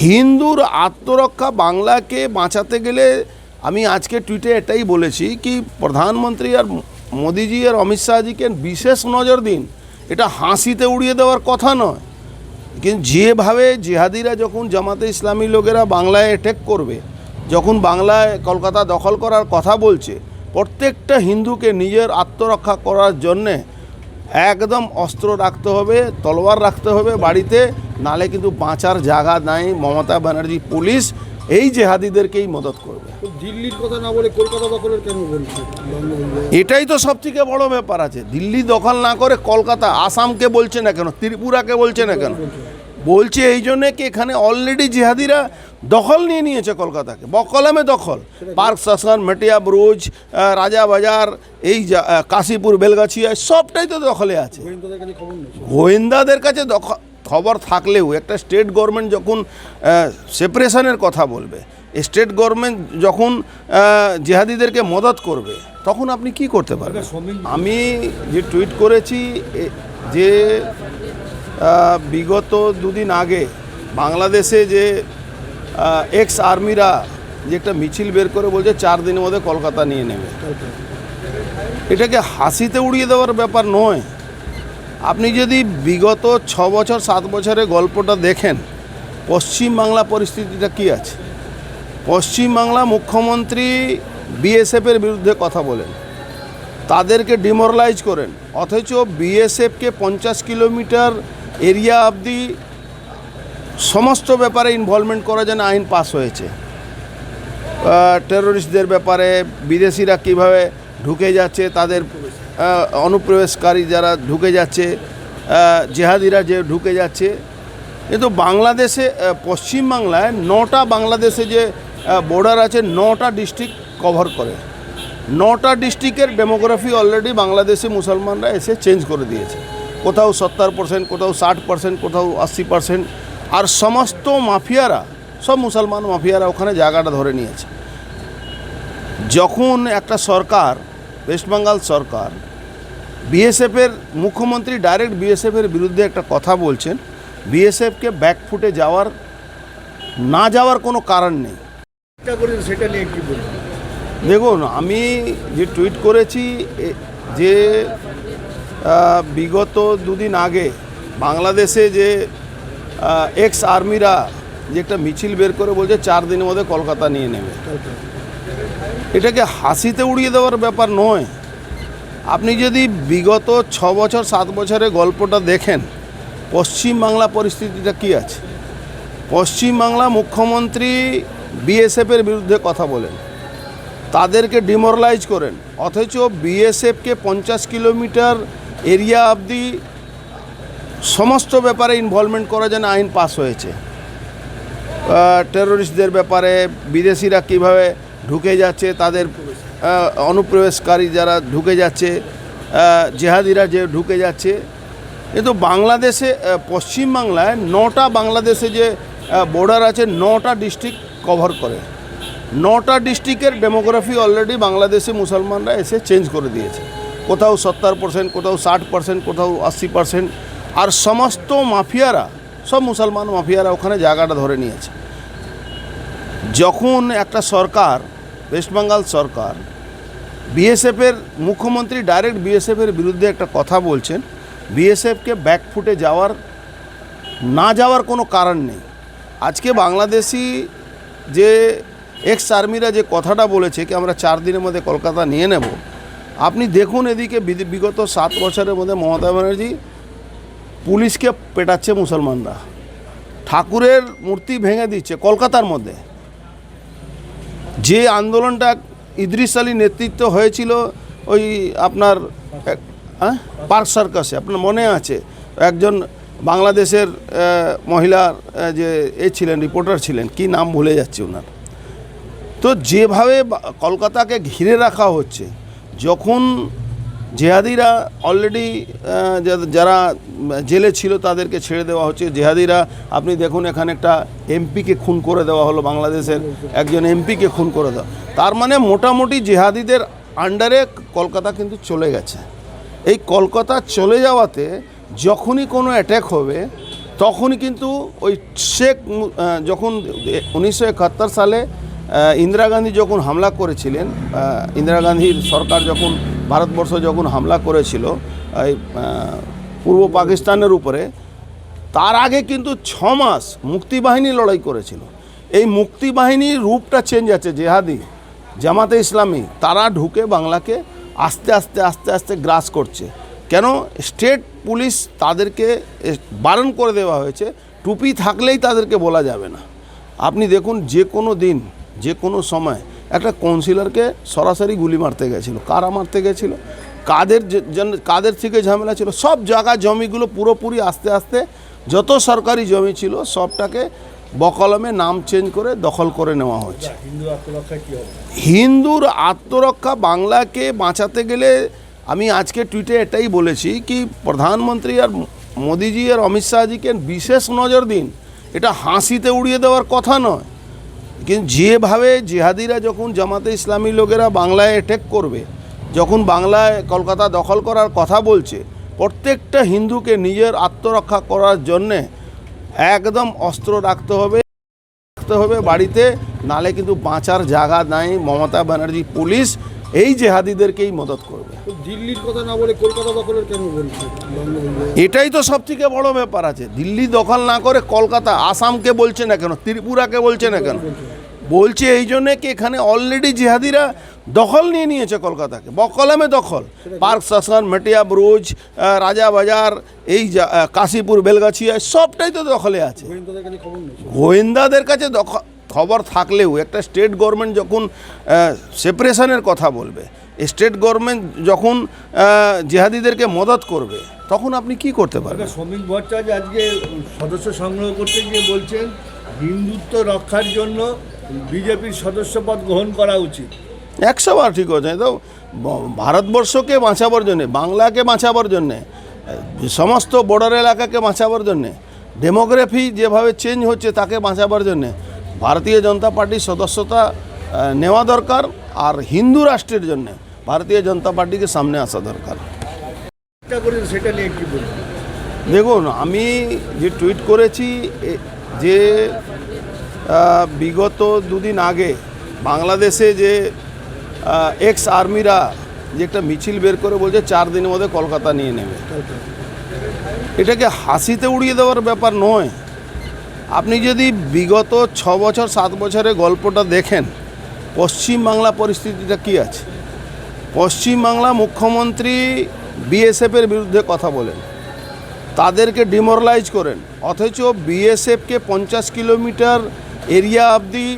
হিন্দুর আত্মরক্ষা বাংলাকে বাঁচাতে গেলে আমি আজকে টুইটে এটাই বলেছি কি প্রধানমন্ত্রী আর মোদিজি আর অমিত শাহজিকে বিশেষ নজর দিন। এটা হাসিতে উড়িয়ে দেওয়ার কথা নয়। কিন্তু যেভাবে জিহাদিরা যখন জামাতে ইসলামী লোকেরা বাংলায় অ্যাটেক করবে, যখন বাংলায় কলকাতা দখল করার কথা বলছে, প্রত্যেকটা হিন্দুকে নিজের আত্মরক্ষা করার জন্যে একদম অস্ত্র রাখতে হবে তলোয়ার রাখতে হবে বাড়িতে নালে কিন্তু বাঁচার জায়গা নাই। মমতা ব্যানার্জি পুলিশ এই জেহাদিদেরকেই মদত করবে। দিল্লির কথা না বলে কলকাতা দখলের কেন বলছে এটাই তো সব থেকে বড় ব্যাপার আছে। দিল্লি দখল না করে কলকাতা আসামকে বলছে না কেন ত্রিপুরাকে বলছে না কেন? বলছে এই জন্যে কি এখানে অলরেডি জিহাদিরা দখল নিয়ে নিয়েছে কলকাতাকে? বকলামে দখল। পার্ক শাসন মেটিয়া ব্রুজ রাজাবাজার এই কাশীপুর বেলগাছিয়া সবটাই তো দখলে আছে। গোয়েন্দাদের কাছে খবর নেই। গোয়েন্দাদের কাছে দখ- খবর থাকলেও একটা স্টেট গভর্নমেন্ট যখন সেপারেশনের কথা বলবে স্টেট গভর্নমেন্ট যখন জেহাদিদেরকে মদত করবে তখন আপনি কি করতে পারবেন? আমি যে টুইট করেছি যে বিগত দুদিন আগে বাংলাদেশে যে এক্স আর্মিরা যে একটা মিছিল বের করে বলছে, চার দিনের মধ্যে কলকাতা নিয়ে নেবে। এটাকে হাসিতে উড়িয়ে দেওয়ার ব্যাপার নয়। আপনি যদি বিগত ছ বছর, সাত বছরের গল্পটা দেখেন, পশ্চিমবাংলা পরিস্থিতিটা কি আছে? পশ্চিমবাংলা মুখ্যমন্ত্রী বিএসএফের বিরুদ্ধে কথা বলেন। তাদেরকে ডিমোরালাইজ করেন। অথচ বিএসএফকে পঞ্চাশ কিলোমিটার এরিয়া অবধি সমস্ত ব্যাপারে ইনভলভমেন্ট করার জন্য আইন পাস হয়েছে। টেরোরিস্টদের ব্যাপারে বিদেশিরা কীভাবে ঢুকে যাচ্ছে, তাদের অনুপ্রবেশকারী যারা ঢুকে যাচ্ছে জেহাদিরা যে ঢুকে যাচ্ছে কিন্তু বাংলাদেশে পশ্চিমবাংলায় নটা বাংলাদেশে যে বর্ডার আছে, নটা ডিস্ট্রিক্ট কভার করে। নটা ডিস্ট্রিক্টের ডেমোগ্রাফি অলরেডি বাংলাদেশে মুসলমানরা এসে চেঞ্জ করে দিয়েছে। কোথাও সত্তর পার্সেন্ট কোথাও ষাট পার্সেন্ট কোথাও আশি পার্সেন্ট আর সমস্ত মাফিয়ারা সব মুসলমান মাফিয়ারা ওখানে জায়গাটা ধরে নিয়েছে। যখন একটা সরকার ওয়েস্টবেঙ্গল সরকার বিএসএফের মুখ্যমন্ত্রী ডাইরেক্ট বিএসএফের বিরুদ্ধে একটা কথা বলছেন বিএসএফকে ব্যাকফুটে যাওয়ার না যাওয়ার কোনো কারণ নেই। সেটা নিয়ে কি দেখুন আমি যে টুইট করেছি যে বিগত দুদিন আগে বাংলাদেশে যে এক্স আর্মিরা যে একটা মিছিল বের করে বলছে, চার দিনের মধ্যে কলকাতা নিয়ে নেবে। এটাকে হাসিতে উড়িয়ে দেওয়ার ব্যাপার নয়। আপনি যদি বিগত ছ বছর, সাত বছরের গল্পটা দেখেন পশ্চিমবাংলা পরিস্থিতিটা কি আছে? পশ্চিমবাংলা মুখ্যমন্ত্রী বিএসএফের বিরুদ্ধে কথা বলেন। তাদেরকে ডিমোরালাইজ করেন। অথচ বিএসএফকে পঞ্চাশ কিলোমিটার এরিয়া অবধি সমস্ত ব্যাপারে ইনভলভমেন্ট করার জন্য আইন পাস হয়েছে। টেরোরিস্টদের ব্যাপারে বিদেশিরা কীভাবে ঢুকে যাচ্ছে, তাদের অনুপ্রবেশকারী যারা ঢুকে যাচ্ছে জেহাদিরা যে ঢুকে যাচ্ছে কিন্তু বাংলাদেশে পশ্চিমবাংলায় নটা বাংলাদেশে যে বর্ডার আছে, নটা ডিস্ট্রিক্ট কভার করে। নটা ডিস্ট্রিক্টের ডেমোগ্রাফি অলরেডি বাংলাদেশে মুসলমানরা এসে চেঞ্জ করে দিয়েছে। কোথাও সত্তর পার্সেন্ট কোথাও ষাট পার্সেন্ট কোথাও আশি পার্সেন্ট আর সমস্ত মাফিয়ারা, সব মুসলমান মাফিয়ারা ওখানে জায়গাটা ধরে নিয়েছে। যখন একটা সরকার ওয়েস্টবেঙ্গল সরকার বিএসএফের মুখ্যমন্ত্রী ডাইরেক্ট বিএসএফের বিরুদ্ধে একটা কথা বলছেন বিএসএফকে ব্যাকফুটে যাওয়ার, না যাওয়ার কোনো কারণ নেই। আজকে বাংলাদেশি যে এক্স আর্মিরা যে কথাটা বলেছে, কি আমরা চার দিনের মধ্যে কলকাতা নিয়ে নেব আপনি দেখুন এদিকে বিগত সাত বছরের মধ্যে মমতা ব্যানার্জি পুলিশকে পেটাচ্ছে মুসলমানরা। ঠাকুরের মূর্তি ভেঙে দিচ্ছে কলকাতার মধ্যে। যে আন্দোলনটা ইদ্রিস আলী নেতৃত্ব হয়েছিল, ওই আপনার হ্যাঁ? পার্ক সার্কাসে, আপনার মনে আছে? একজন বাংলাদেশের মহিলার যে এ ছিলেন, রিপোর্টার ছিলেন, কি নাম ভুলে যাচ্ছে ওনার। তো যেভাবে কলকাতাকে ঘিরে রাখা হচ্ছে যখন জেহাদিরা অলরেডি যারা জেলে ছিল তাদেরকে ছেড়ে দেওয়া হচ্ছে। জেহাদিরা, আপনি দেখুন এখানে একটা এমপিকে খুন করে দেওয়া হলো বাংলাদেশের। একজন এমপিকে খুন করে দেওয়া। তার মানে মোটামুটি জেহাদিদের আন্ডারে কলকাতা কিন্তু চলে গেছে। এই কলকাতা চলে যাওয়াতে যখনই কোনো অ্যাট্যাক হবে, তখনই কিন্তু ওই শেখ যখন উনিশশো একাত্তর সালে ইন্দিরা গান্ধী যখন হামলা করেছিলেন ইন্দিরা গান্ধীর সরকার যখন ভারতবর্ষ যখন হামলা করেছিল এই পূর্ব পাকিস্তানের উপরে, তার আগে কিন্তু ছ মাস মুক্তিবাহিনী লড়াই করেছিল। এই মুক্তিবাহিনীর রূপটা চেঞ্জ আছে, জেহাদি, জামাতে ইসলামী, তারা ঢুকে বাংলাকে আস্তে আস্তে আস্তে আস্তে গ্রাস করছে। কেন? স্টেট পুলিশ তাদেরকে বারণ করে দেওয়া হয়েছে। টুপি থাকলেই তাদেরকে বলা যাবে না। আপনি দেখুন, যে কোনো দিন যে কোনো সময় একটা কাউন্সিলরকে সরাসরি গুলি মারতে গেছিল কারা মারতে গেছিল কাদের কাদের থেকে ঝামেলা ছিল সব জায়গা জমিগুলো পুরোপুরি আস্তে আস্তে যত সরকারি জমি ছিল সবটাকে বকলমে নাম চেঞ্জ করে দখল করে নেওয়া হচ্ছে হিন্দুর আত্মরক্ষা বাংলাকে বাঁচাতে গেলে আমি আজকে টুইটে এটাই বলেছি কি প্রধানমন্ত্রী আর মোদিজি আর অমিত শাহজিকে বিশেষ নজর দিন। এটা হাসিতে উড়িয়ে দেওয়ার কথা নয়। কিন্তু যেভাবে জিহাদিরা যখন জামাতে ইসলামী লোকেরা বাংলায় অ্যাটেক করবে যখন বাংলায় কলকাতা দখল করার কথা বলছে প্রত্যেকটা হিন্দুকে নিজের আত্মরক্ষা করার জন্যে একদম অস্ত্র রাখতে হবে রাখতে হবে বাড়িতে নালে কিন্তু বাঁচার জায়গা নাই মমতা ব্যানার্জি পুলিশ এই জেহাদিদেরকেই মদত করবে। দিল্লির কথা না বলে কলকাতা দখলের কেন বলছে? এটাই তো সব থেকে বড় ব্যাপার আছে। দিল্লি দখল না করে কলকাতা আসামকে বলছে না কেন ত্রিপুরাকে বলছে না কেন? বলছে এই জন্যে কি এখানে অলরেডি জেহাদিরা দখল নিয়ে নিয়েছে কলকাতাকে? বকলমে দখল। পার্ক শাসন মেটিয়া ব্রুজ আহ, রাজা বাজার এই কাশীপুর বেলগাছিয়া সবটাই তো দখলে আছে। গোয়েন্দাদের কাছে খবর নেই। গোয়েন্দাদের কাছে দখ- খবর থাকলেও একটা স্টেট গভর্নমেন্ট যখন সেপারেশনের কথা বলবে স্টেট গভর্নমেন্ট যখন জেহাদিদেরকে মদত করবে তখন আপনি কি করতে পারবেন? শ্রমিক ভট্টাচার্য আজকে সদস্য সংগ্রহ করতে গিয়ে বলছেন হিন্দুত্ব রক্ষার জন্য বিজেপির সদস্যপদ গ্রহণ করা উচিত। একশো বার ঠিক আছে তো ভারতবর্ষকে বাঁচাবার জন্যে বাংলাকে বাঁচাবার জন্যে সমস্ত বর্ডার এলাকাকে বাঁচাবার জন্যে ডেমোগ্রাফি যেভাবে চেঞ্জ হচ্ছে তাকে বাঁচাবার জন্যে ভারতীয় জনতা পার্টির সদস্যতা নেওয়া দরকার আর হিন্দু রাষ্ট্রের জন্যে ভারতীয় জনতা পার্টিকে সামনে আসা দরকার। সেটা নিয়ে কি বলবেন দেখুন আমি যে টুইট করেছি যে বিগত দুদিন আগে বাংলাদেশে যে এক্স আর্মিরা যে একটা মিছিল বের করে বলছে, চার দিনের মধ্যে কলকাতা নিয়ে নেবে। এটাকে হাসিতে উড়িয়ে দেওয়ার ব্যাপার নয়। আপনি যদি বিগত ছ বছর, সাত বছরের গল্পটা দেখেন, পশ্চিমবাংলা পরিস্থিতিটা কী আছে? পশ্চিমবাংলা মুখ্যমন্ত্রী বিএসএফের বিরুদ্ধে কথা বলেন। তাদেরকে ডিমোরালাইজ করেন। অথচ বিএসএফকে পঞ্চাশ কিলোমিটার এরিয়া অবধি